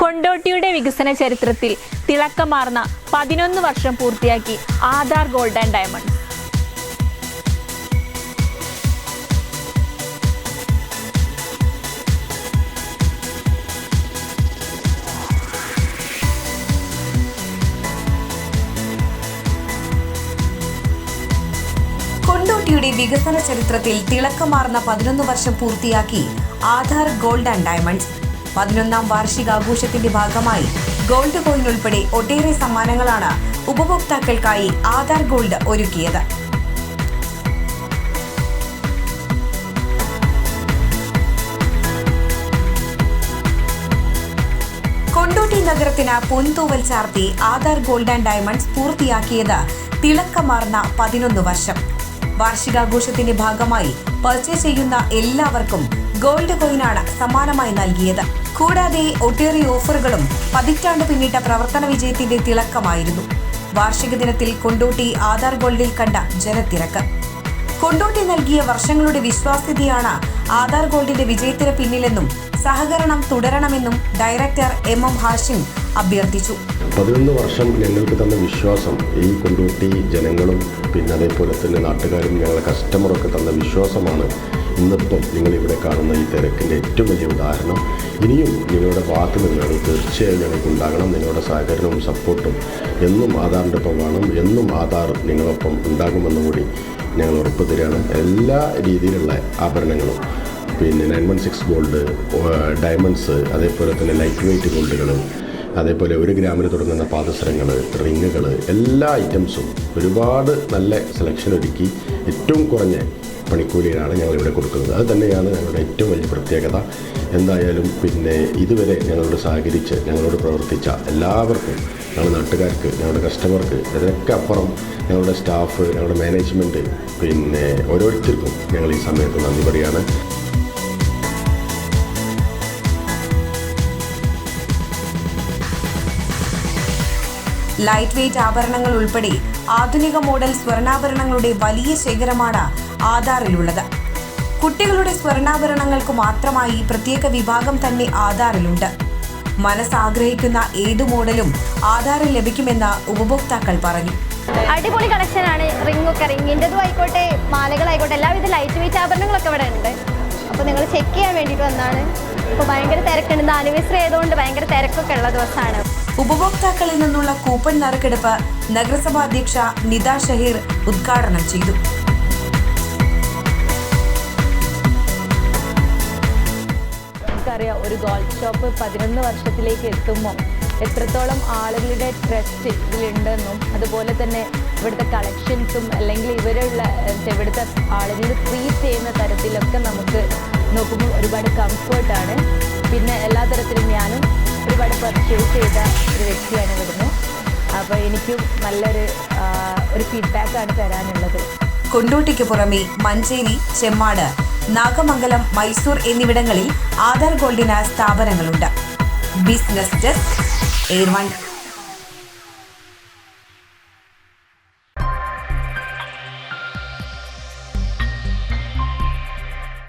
കൊണ്ടോട്ടിയുടെ വികസന ചരിത്രത്തിൽ തിളക്കമാർന്ന പതിനൊന്ന് വർഷം പൂർത്തിയാക്കി ആധാർ ഗോൾഡ് ആൻഡ് ഡയമണ്ട് കൊണ്ടോട്ടിയുടെ വികസന ചരിത്രത്തിൽ തിളക്കമാർന്ന പതിനൊന്ന് വർഷം പൂർത്തിയാക്കി ആധാർ ഗോൾഡ് ആൻഡ് ഡയമണ്ട്സ്. പതിനൊന്നാം വാർഷികാഘോഷത്തിന്റെ ഭാഗമായി ഗോൾഡ് കോയിൻ ഉൾപ്പെടെ ഒട്ടേറെ സമ്മാനങ്ങളാണ് ഉപഭോക്താക്കൾക്കായി ആധാർ ഗോൾഡ് ഒരുക്കിയത്. കൊണ്ടോട്ടി നഗരത്തിന് പൊൻതൂവൽ ചാർത്തി ആധാർ ഗോൾഡ് ആൻഡ് ഡയമണ്ട്സ് പൂർത്തിയാക്കിയത് തിളക്കമാർന്ന പതിനൊന്ന് വർഷം. വാർഷികാഘോഷത്തിന്റെ ഭാഗമായി പർച്ചേസ് ചെയ്യുന്ന എല്ലാവർക്കും ഗോൾഡ് കോയിനാണ് സമ്മാനമായി നൽകിയത്. കൂടാതെ ഒട്ടേറെ ഓഫറുകളും പതിറ്റാണ്ട് പിന്നിട്ട പ്രവർത്തന വിജയത്തിന്റെ തിളക്കമായിരുന്നു. വാർഷിക ദിനത്തിൽ കൊണ്ടോട്ടി ആധാർ ഗോൾഡിൽ കണ്ട ജനത്തിരക്ക്. കൊണ്ടോട്ടി നൽകിയ വർഷങ്ങളുടെ വിശ്വാസ്യതയാണ് ആധാർ ഗോൾഡിന്റെ വിജയത്തിന് പിന്നിലെന്നും സഹകരണം തുടരണമെന്നും ഡയറക്ടർ എം എം ഹാഷിം അഭ്യർത്ഥിച്ചു. പതിനൊന്ന് വർഷം ഞങ്ങൾക്ക് തന്ന വിശ്വാസം ഈ കൊണ്ടോട്ടി ജനങ്ങളും പിന്നെ അതേപോലെ തന്നെ നാട്ടുകാരും ഞങ്ങളുടെ കസ്റ്റമറൊക്കെ തന്ന വിശ്വാസമാണ് ഇന്നിപ്പം നിങ്ങളിവിടെ കാണുന്ന ഈ തിരക്കിന്റെ ഏറ്റവും വലിയ ഉദാഹരണം ഇനിയും നിങ്ങളുടെ ഭാഗത്ത് നിന്നാണ് തീർച്ചയായും ഞങ്ങൾക്ക് ഉണ്ടാകണം നിങ്ങളുടെ സഹകരണവും സപ്പോർട്ടും. എന്നും ആധാറിന്റെ ഒപ്പം വേണം എന്നും ആധാർ നിങ്ങളൊപ്പം ഉണ്ടാകുമെന്നും കൂടി ഞങ്ങൾ ഉറപ്പ് തരികയാണ്. എല്ലാ രീതിയിലുള്ള ആഭരണങ്ങളും പിന്നെ nine one six gold diamonds അതേപോലെ തന്നെ ലൈറ്റ് വെയ്റ്റ് ഗോൾഡുകൾ അതേപോലെ ഒരു ഗ്രാമിന് തുടങ്ങുന്ന പാദസരങ്ങൾ റിങ്ങുകൾ എല്ലാ ഐറ്റംസും ഒരുപാട് നല്ല സെലക്ഷൻ ഒരുക്കി ഏറ്റവും കുറഞ്ഞ പണിക്കൂലിയിലാണ് ഞങ്ങളിവിടെ കൊടുക്കുന്നത്. അത് തന്നെയാണ് ഞങ്ങളുടെ ഏറ്റവും വലിയ പ്രത്യേകത. എന്തായാലും പിന്നെ ഇതുവരെ ഞങ്ങളോട് സഹകരിച്ച് ഞങ്ങളോട് പ്രവർത്തിച്ച എല്ലാവർക്കും ഞങ്ങളുടെ നാട്ടുകാർക്ക് ഞങ്ങളുടെ കസ്റ്റമർക്ക് ഇതിനൊക്കെ അപ്പുറം ഞങ്ങളുടെ സ്റ്റാഫ് ഞങ്ങളുടെ മാനേജ്മെന്റ് പിന്നെ ഓരോരുത്തർക്കും ഞങ്ങൾ ഈ സമയത്ത് നന്ദി പറയുകയാണ് ലൈറ്റ് വെയ്റ്റ് ആഭരണങ്ങൾ ഉൾപ്പെടെ ആധുനിക മോഡൽ സ്വർണാഭരണങ്ങളുടെ വലിയ ശേഖരമാണ് ആധാറിലുള്ളത്. കുട്ടികളുടെ സ്വർണാഭരണങ്ങൾക്ക് മാത്രമായി പ്രത്യേക വിഭാഗം തന്നെ ആധാറിലുണ്ട്. മനസ്സാഗ്രഹിക്കുന്ന ഏതു മോഡലും ആധാറിൽ ലഭിക്കുമെന്ന് ഉപഭോക്താക്കൾ പറഞ്ഞു. അടിപൊളി കളക്ഷനാണ് റിംഗ് ഒക്കെ റിങ്ങിന്റെതും ആയിക്കോട്ടെ മാലകളായിക്കോട്ടെ എല്ലാവിധ ലൈറ്റ് വെയിറ്റ് ആഭരണങ്ങളൊക്കെ ഇവിടെ ഉണ്ട്. അപ്പോൾ നിങ്ങൾ ചെക്ക് ചെയ്യാൻ വേണ്ടിയിട്ട് വന്നാണ്. ഇപ്പോൾ ഭയങ്കര തിരക്കുണ്ട്. ഇന്ന് ആനിവേഴ്സറി ആയതുകൊണ്ട് ഭയങ്കര തിരക്കൊക്കെ ഉള്ള ദിവസമാണ് ഉപഭോക്താക്കളിൽ നിന്നുള്ള കൂപ്പൺ നറുക്കെടുപ്പ് നഗരസഭാ അധ്യക്ഷ നിത ഷഹീർ ഉദ്ഘാടനം ചെയ്തു. നമുക്കറിയാം ഒരു ഗോൾഡ് ഷോപ്പ് പതിനൊന്ന് വർഷത്തിലേക്ക് എത്തുമ്പോൾ എത്രത്തോളം ആളുകളുടെ ട്രസ്റ്റ് ഇതിലുണ്ടെന്നും അതുപോലെ തന്നെ ഇവിടുത്തെ കളക്ഷൻസും അല്ലെങ്കിൽ ഇവരുള്ള ഇവിടുത്തെ ആളുകൾ ട്രീറ്റ് ചെയ്യുന്ന തരത്തിലൊക്കെ നമുക്ക് നോക്കുമ്പോൾ ഒരുപാട് കംഫേർട്ടാണ് പിന്നെ എല്ലാ തരത്തിലും ഞാനും ഒരുപാട് പർച്ചേസ് ചെയ്ത ഒരു വ്യക്തിയാണ് ഇവിടുന്ന്. അപ്പോൾ എനിക്കും നല്ലൊരു ഒരു ഫീഡ്ബാക്കാണ് തരാനുള്ളത്. കൊണ്ടോട്ടിക്ക് പുറമെ മഞ്ചേരി ചെമ്മാട്. നാഗമംഗലം മൈസൂർ എന്നിവിടങ്ങളിൽ ആധാർ ഗോൾഡിന് സ്ഥാപനങ്ങളുണ്ട്. Business desk air